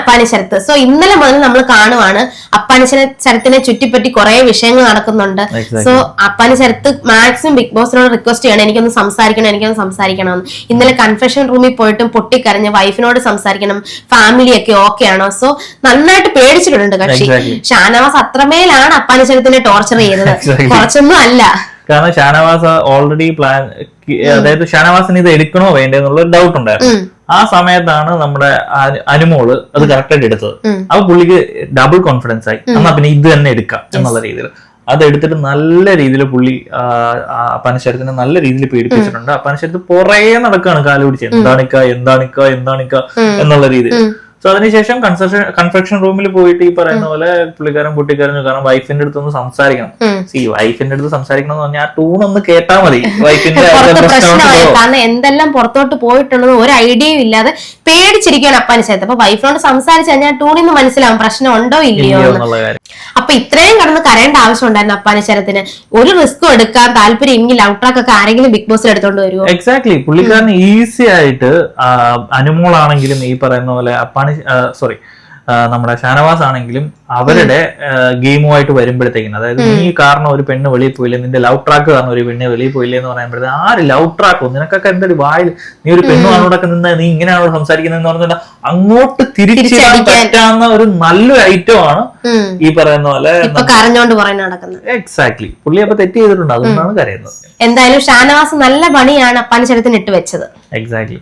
Appani Sarath. So ഇന്നലെ മുതൽ നമ്മൾ കാണുവാണ് അപ്പാനി ശരത്തിനെ ചുറ്റിപ്പറ്റി കുറെ വിഷയങ്ങൾ നടക്കുന്നുണ്ട്. So Appani Sarath maximum big ബോസിനോട് request ചെയ്യണം. എനിക്കൊന്ന് സംസാരിക്കണം എനിക്കൊന്ന് സംസാരിക്കണമെന്ന് ഇന്നലെ കൺഫെഷൻ റൂമിൽ പോയിട്ടും പൊട്ടിക്കരഞ്ഞ് വൈഫിനോട് സംസാരിക്കണം. ഫാമിലി ഒക്കെ ഓക്കെ ആണോ? സോ നന്നായിട്ട് പേടിച്ചിട്ടുണ്ട് കക്ഷി. ഷാനവാസ് അത്രമേലാണ് അപ്പാനി ശരത്തിനെ ടോർച്ചർ ചെയ്തത്. കുറച്ചൊന്നും അല്ല. കാരണം ഷാനവാസ് ഓൾറെഡി പ്ലാൻ അതായത് ഷാനവാസിന് ഇത് എടുക്കണോ വേണ്ടേ എന്നുള്ള ഒരു ഡൗട്ട് ഉണ്ടായിരുന്നു. ആ സമയത്താണ് നമ്മുടെ അനു- അനുമോൾ അത് കറക്റ്റായിട്ട് എടുത്തത്. അപ്പൊ പുള്ളിക്ക് ഡബിൾ കോൺഫിഡൻസ് ആയി. എന്നാ പിന്നെ ഇത് തന്നെ എടുക്കാം എന്നുള്ള രീതിയിൽ. അത് എടുത്തിട്ട് നല്ല രീതിയിൽ പുള്ളി പനശരത്തിനെ നല്ല രീതിയിൽ പീഡിപ്പിച്ചിട്ടുണ്ട്. പനശരത്ത് പുറകെ നടക്കാണ് കാലുപിടിച്ച് എന്താണിക്ക എന്താണിക്ക എന്താണിക്ക എന്നുള്ള രീതിയിൽ. സോ അതിനുശേഷം കൺസ്ട്രക്ഷൻ കൺസ്ട്രക്ഷൻ റൂമിൽ പോയിട്ട് ഈ പറയുന്ന പോലെ പുള്ളിക്കാരൻ കുട്ടിക്കാരനും കാരണം വൈഫിന്റെ അടുത്തൊന്ന് സംസാരിക്കണം. ഉം. സി വൈഫിന്റെ അടുത്ത് സംസാരിക്കണം എന്ന് പറഞ്ഞാൽ ആ ടൂൺ ഒന്ന് കേട്ടാ മതി. വൈഫിന്റെ കാരണം എന്തെല്ലാം പുറത്തോട്ട് പോയിട്ടുള്ളത് ഒരു ഐഡിയയും ഇല്ലാതെ പേടിച്ചിരിക്കുകയാണ് അപ്പാനി ശരത്ത് അപ്പൊ വൈഫിനോട് സംസാരിച്ചു കഴിഞ്ഞാൽ ടൂണിന്ന് മനസ്സിലാവും പ്രശ്നം ഉണ്ടോ ഇല്ലയോ എന്നുള്ള കാര്യം. അപ്പൊ ഇത്രയും കടന്ന് കരയേണ്ട ആവശ്യം ഉണ്ടായിരുന്നു അപ്പാനി ശരത്തിന്. ഒരു റിസ്ക് എടുക്കാൻ താല്പര്യം എങ്കിൽ ഔട്ട്രാക്ക് ഒക്കെ ആരെങ്കിലും ബിഗ് ബോസിൽ എടുത്തോണ്ട് വരുമോ എക്സാക്ട്ലി പുള്ളിക്കാരന് ഈസി ആയിട്ട് അനുമോളാണെങ്കിലും ഈ പറയുന്ന പോലെ അപ്പാണി സോറി നമ്മുടെ ഷാനവാസ് ആണെങ്കിലും അവരുടെ ഗെയിമുമായിട്ട് വരുമ്പോഴത്തേക്കും അതായത് നീ കാരണം ഒരു പെണ്ണ് വെളിയിൽ പോയില്ലേ നിന്റെ ലവ് ട്രാക്ക് കാരണം ഒരു പെണ്ണ് വെളിയിൽ പോയില്ലേ എന്ന് പറയുമ്പോഴത്തേക്ക് ആര് ലവ് ട്രാക്കോ? നിനക്കൊക്കെ എന്തൊരു വായിൽ നീ ഒരു പെണ്ണു ആണോടൊക്കെ നിന്ന് നീ ഇങ്ങനെയാണോ സംസാരിക്കുന്നതെന്ന് പറഞ്ഞാൽ അങ്ങോട്ട് തിരിച്ചിടാൻ പറ്റാവുന്ന ഒരു നല്ലൊരു ഐറ്റം ആണ് ഈ പറയുന്ന പോലെ എക്സാക്ട്ലി പുള്ളി അപ്പൊ തെറ്റ് ചെയ്തിട്ടുണ്ട് അതുകൊണ്ടാണ് കരയുന്നത്. എന്തായാലും ഷാനവാസ് നല്ല പണിയാണ് പലചരത്തിന് ശരത്തിന് ഇട്ട് വെച്ചത്. എക്സാക്ട്ലി